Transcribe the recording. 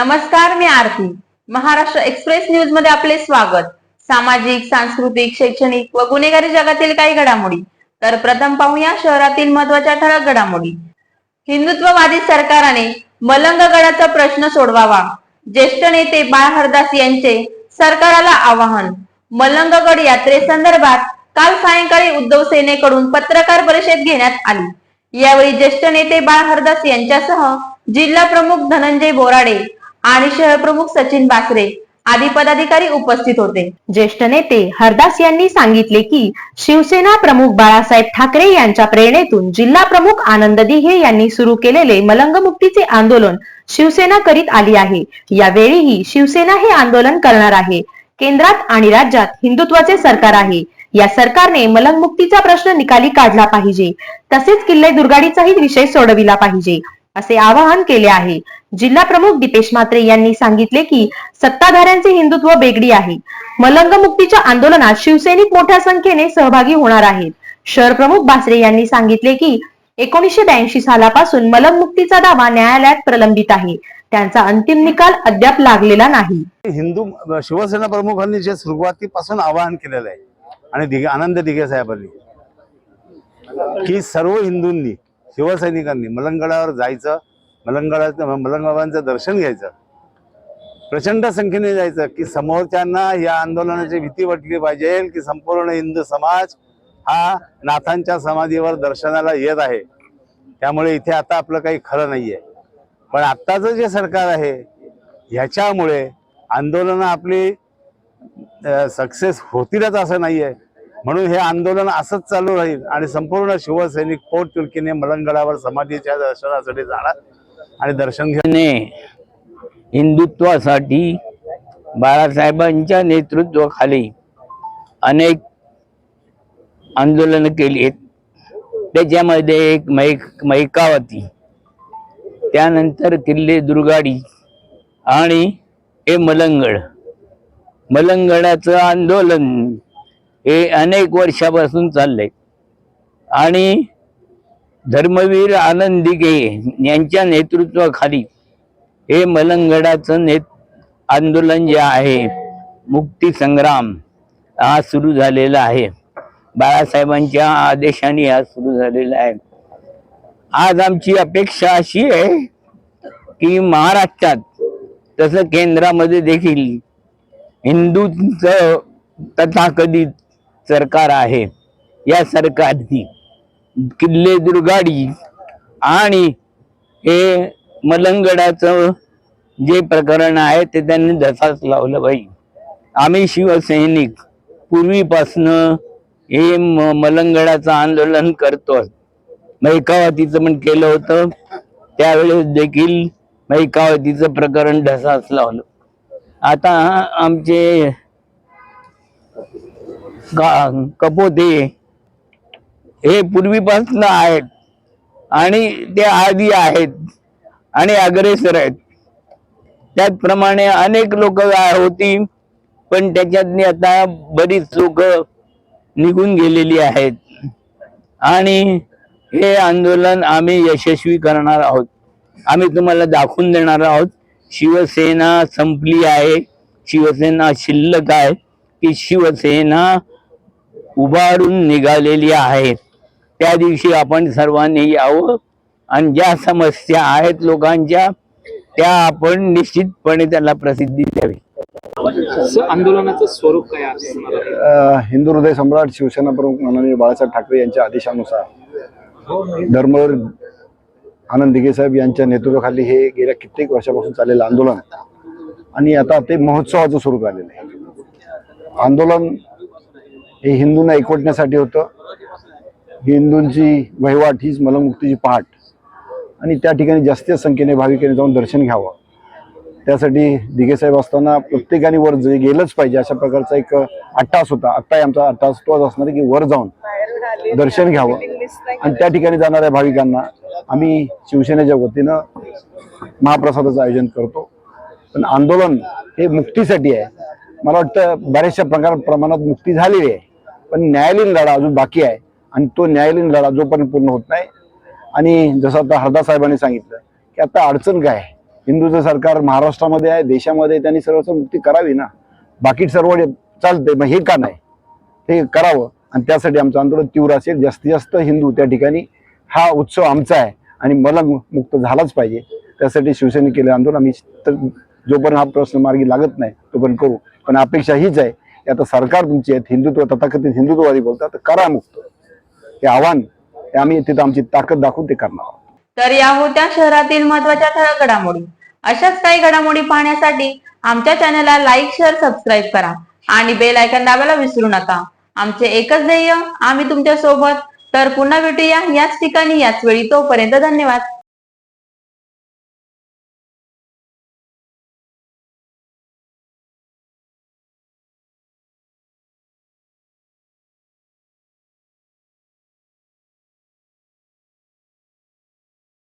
नमस्कार मी आरती. महाराष्ट्र एक्सप्रेस न्यूजमध्ये आपले स्वागत. सामाजिक सांस्कृतिक शैक्षणिक व गुन्हेगारी जगातील काही घडामोडी. तर प्रथम पाहूया शहरातील महत्त्वाच्या ठळक घडामोडी. हिंदुत्ववादी सरकारने मलंगगडाचा प्रश्न सोडवावा. ज्येष्ठ नेते बाळ हरदास यांचे सरकाराला आवाहन. मलंगगड यात्रेसंदर्भात काल सायंकाळी उद्धव सेनेकडून पत्रकार परिषद घेण्यात आली. यावेळी ज्येष्ठ नेते बाळ हरदास यांच्यासह जिल्हा प्रमुख धनंजय बोराडे आणि शहर प्रमुख सचिन बासरे आदी पदाधिकारी उपस्थित होते. ज्येष्ठ नेते हरदास यांनी सांगितले की शिवसेना प्रमुख बाळासाहेब ठाकरे यांच्या प्रेरणेतून जिल्हा प्रमुख आनंद दिघे यांनी सुरू केलेले मलंगमुक्तीचे आंदोलन शिवसेना करीत आली आहे. यावेळीही शिवसेना हे आंदोलन करणार आहे. केंद्रात आणि राज्यात हिंदुत्वाचे सरकार आहे. या सरकारने मलंगमुक्तीचा प्रश्न निकाली काढला पाहिजे. तसेच किल्ले दुर्गाडीचाही विषय सोडविला पाहिजे. असे आवाहन केले आहे. जिल्हा प्रमुख दीपेश म्हात्रे यांनी सांगितले की सत्ताधाऱ्यांचे हिंदुत्व बेगडी आहे. मलंग मुक्तीच्या आंदोलनात शिवसैनिक मोठ्या संख्येने सहभागी होणार आहेत. शहर प्रमुख बासरे यांनी सांगितले की एकोणीसशे ब्याऐंशी सालापासून मलंग मुक्तीचा दावा न्यायालयात प्रलंबित आहे. त्यांचा अंतिम निकाल अद्याप लागलेला नाही. हिंदू शिवसेना प्रमुखांनी जे सुरुवातीपासून आवाहन केलेलं आहे आणि आनंद दिघे साहेबांनी की सर्व हिंदूंनी शिवसैनिकांनी मलंगडावर जायचं मलंगडाचं मलंगबाबांचं दर्शन घ्यायचं प्रचंड संख्येने जायचं की समोरच्यांना या आंदोलनाची भीती वाटली पाहिजे की संपूर्ण हिंदू समाज हा नाथांच्या समाधीवर दर्शनाला येत आहे. त्यामुळे इथे आता आपलं काही खरं नाही आहे पण आत्ताचं जे सरकार आहे ह्याच्यामुळे आंदोलनं आपली सक्सेस होतीलच असं नाही आहे म्हणून हे आंदोलन असंच चालू राहील आणि संपूर्ण शिवसैनिक पोटतिडकीने मलंगडावर समाधीच्या दर्शनासाठी जाणार आणि दर्शन घेणे हिंदुत्वासाठी बाळासाहेबांच्या नेतृत्वाखाली अनेक आंदोलन केली आहेत. त्याच्यामध्ये एक मैक मैकावती त्यानंतर किल्ले दुर्गाडी आणि हे मलंगड. मलंगडाचं आंदोलन हे अनेक वर्षापासून चाललंय. आणि धर्मवीर आनंद दिघे यांच्या नेतृत्वाखाली हे मलंगडाचं नेत आंदोलन जे आहे मुक्ती संग्राम हा सुरू झालेला आहे. बाळासाहेबांच्या आदेशाने हा सुरू झालेला आहे. आज आमची अपेक्षा अशी आहे की महाराष्ट्रात तसं केंद्रामध्ये देखील हिंदूंचं तथाकथित सरकार आहे. या सरकारची किल्ले दुर्गाडी आणि हे मलंगडाचं जे प्रकरण आहे ते त्यांनी धसाच लावलं पाहिजे आम्ही शिवसैनिक पूर्वीपासनं हे म- मलंगडाचं आंदोलन करतो मैकावतीचं पण केलं होतं. त्यावेळेस देखील मैकावतीचं प्रकरण ढसाच लावलं. आता आमचे कपोते. हे पूर्वीपासून आहेत. आणि ते आधी आहेत. आणि अग्रेसर आहेत. त्याचप्रमाणे अनेक लोक होती पण त्याच्यातनी आता बरीच लोक निघून गेलेली आहेत. आणि हे आंदोलन आम्ही यशस्वी करणार आहोत. आम्ही तुम्हाला दाखवून देणार आहोत. शिवसेना संपली आहे. शिवसेना शिल्लक आहे. की शिवसेना उभारून निघालेली आहे. त्या दिवशी आपण सर्वांनी यावं आणि ज्या समस्या आहेत लोकांच्या त्या आपण निश्चितपणे त्याला प्रसिद्धी द्यावी. आंदोलनाचं स्वरूप काय हिंदू हृदय सम्राट शिवसेना प्रमुख माननीय बाळासाहेब ठाकरे यांच्या आदेशानुसार धर्मवीर आनंद दिघे साहेब यांच्या नेतृत्वाखाली हे गेल्या कित्येक वर्षापासून चाललेलं आंदोलन आहे. आणि आता ते महोत्सवाचं स्वरूप आलेलं आहे. आंदोलन हे हिंदूंना एकवटण्यासाठी होतं. हिंदूंची वहिवाट हीच मलमुक्तीची पहाट. आणि त्या ठिकाणी जास्तीत संख्येने भाविकांनी जाऊन दर्शन घ्यावं. त्यासाठी दिघेसाहेब असताना प्रत्येकाने वर जे गेलंच पाहिजे अशा प्रकारचा एक अट्टास होता. आत्ताही आमचा अट्टास तोच असणार आहे की वर जाऊन दर्शन घ्यावं. आणि त्या ठिकाणी जाणाऱ्या भाविकांना आम्ही शिवसेनेच्या वतीनं महाप्रसादाचं आयोजन करतो. पण आंदोलन हे मुक्तीसाठी आहे. मला वाटतं बऱ्याचशा प्रकार प्रमाणात मुक्ती झालेली आहे. पण न्यायालयीन लढा अजून बाकी आहे. आणि तो न्यायालयीन लढा जोपर्यंत पूर्ण होत नाही आणि जसं आता हरदा साहेबांनी सांगितलं की आता अडचण काय आहे? हिंदूचं सरकार महाराष्ट्रामध्ये आहे देशामध्ये त्यांनी सर्वस्व मुक्ती करावी ना? बाकी सर्व चालते मग हे का नाही? ते करावं. आणि त्यासाठी आमचं आंदोलन तीव्र असेल. जास्तीत जास्त हिंदू त्या ठिकाणी हा उत्सव आमचा आहे. आणि मला मुक्त झालाच पाहिजे. त्यासाठी शिवसेने केलं आंदोलन आम्ही तर जोपर्यंत हा प्रश्न मार्गी लागत नाही तोपर्यंत करू. पण अपेक्षा हीच आहे आता सरकार तुमची आहेत हिंदुत्व तथाकथित हिंदुत्ववादी बोलतात करा मुक्त. हे आव्हान आम्ही तिथं आमची ताकद दाखवून ते करणार आहोत. तर या होत्या शहरातील महत्त्वाच्या ठळक घडामोडी. अशाच काही घडामोडी पाहण्यासाठी आमच्या चॅनलला लाईक शेअर सबस्क्राईब करा आणि बेल आयकॉन दाबायला विसरू नका. आमचे एकच ध्येय आम्ही तुमच्यासोबत तर पुन्हा भेटूया याच ठिकाणी याच वेळी. तोपर्यंत धन्यवाद.